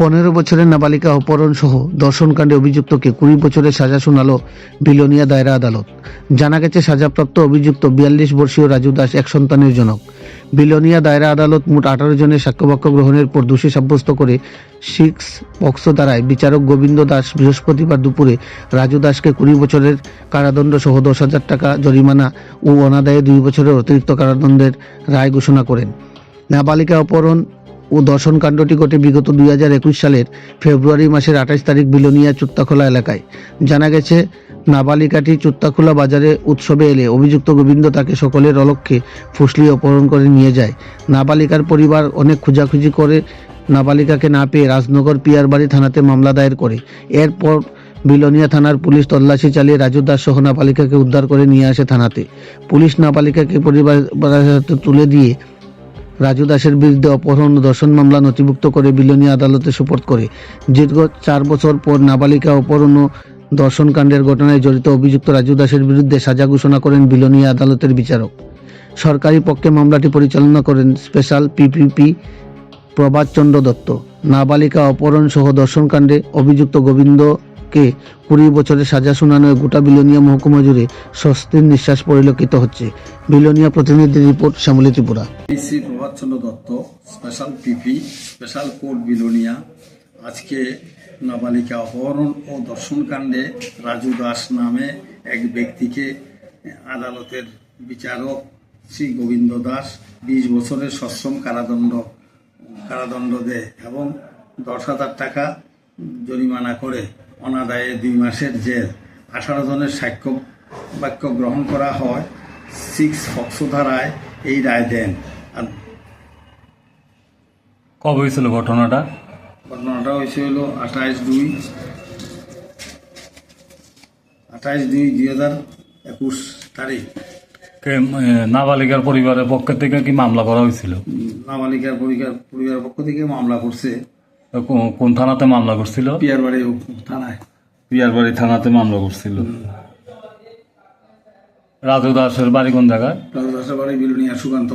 পনেরো বছরের নাবালিকা অপহরণ সহ দর্শনকাণ্ডে অভিযুক্তকে কুড়ি বছরের সাজা শোনালো বিলোনিয়া দায়রা আদালত। জানা গেছে, সাজাপ্রাপ্ত অভিযুক্ত বিয়াল্লিশ বর্ষীয় রাজু দাস এক সন্তানের জনক। বিলোনিয়া দায়রা আদালত মোট আঠারো জনের সাক্ষ্যবাক্য গ্রহণের পর দোষী সাব্যস্ত করে সিক্স পক্সো দ্বারায় বিচারক গোবিন্দ দাস বৃহস্পতিবার দুপুরে রাজু দাসকে কুড়ি বছরের কারাদণ্ড সহ দশ হাজার টাকা জরিমানা ও অনাদায়ে দুই বছরের অতিরিক্ত কারাদণ্ডের রায় ঘোষণা করেন। নাবালিকা অপহরণ ও দর্শন কাণ্ডটি ঘটে বিগত দুই হাজার একুশ সালের ফেব্রুয়ারি মাসের আঠাশ তারিখ বিলোনিয়া চুত্তাখোলা এলাকায়। জানা গেছে, নাবালিকাটি চুত্তাখোলা বাজারে উৎসবে এলে অভিযুক্ত গোবিন্দ তাকে সকলের অলক্ষ্যে ফুসলিয়ে অপহরণ করে নিয়ে যায়। নাবালিকার পরিবার অনেক খোঁজাখুঁজি করে নাবালিকাকে না পেয়ে রাজনগর পিয়ারবাড়ি থানাতে মামলা দায়ের করে। এরপর বিলোনিয়া থানার পুলিশ তল্লাশি চালিয়ে রাজু দাস সহ নাবালিকাকে উদ্ধার করে নিয়ে আসে থানাতে। পুলিশ নাবালিকাকে পরিবার তুলে দিয়ে রাজু দাসের বিরুদ্ধে অপহরণ দর্শন মামলা নথিভুক্ত করে বিলোনিয়া আদালতে সুপোর্ট করে। দীর্ঘ চার বছর পর নাবালিকা অপহরণ ও দর্শন কাণ্ডের ঘটনায় জড়িত অভিযুক্ত রাজু দাসের বিরুদ্ধে সাজা ঘোষণা করেন বিলোনিয়া আদালতের বিচারক। সরকারি পক্ষে মামলাটি পরিচালনা করেন স্পেশাল পিপিপি প্রভাত চন্দ্র দত্ত। নাবালিকা অপহরণ সহ দর্শন অভিযুক্ত অভিযুক্ত গোবিন্দকে কুড়ি বছরের সাজা শোনানোয় গোটা বিলোনিয়া মহকুমা জুড়ে স্বস্তির নিঃশ্বাস পরিলক্ষিত হচ্ছে। বিলোনিয়া প্রতিনিধি report, Shyamali Tripura. Shri Prabhatchandra Datta, special PP special court Belonia. আজকে নাবালিকা অপহরণ ও দর্শনকাণ্ডে রাজু দাস নামে এক ব্যক্তিকে আদালতের বিচারক শ্রী গোবিন্দ দাস বিশ বছরের সশ্রম কারাদণ্ড কারাদণ্ড দেয় এবং দশ হাজার টাকা জরিমানা করে। অনাদায়ে দুই মাসের জেল। আঠারো জনের সাক্ষ্য বাক্য গ্রহণ করা হয়। সিক্স ফক্সো ধারায় এই রায় দেন। আর কবে হয়েছিল ঘটনাটা? ঘটনাটা হয়েছে হলো আঠাইশ দুই আঠাইশ দুই দুই হাজার একুশ তারিখ। নাবালিকার পরিবারের পক্ষ থেকে কি মামলা করা হয়েছিল? নাবালিকার পরিবার পরিবারের পক্ষ থেকে মামলা করছে। কোন থানাতে মামলা করছিল? পিয়ারবাড়ি থানায়। পিয়ারবাড়ি থানাতে মামলা করছিল। রাজু দাসের বাড়ি কোন জায়গায়? রাজু দাসের বাড়ি বিলুনিয়া সুকান্ত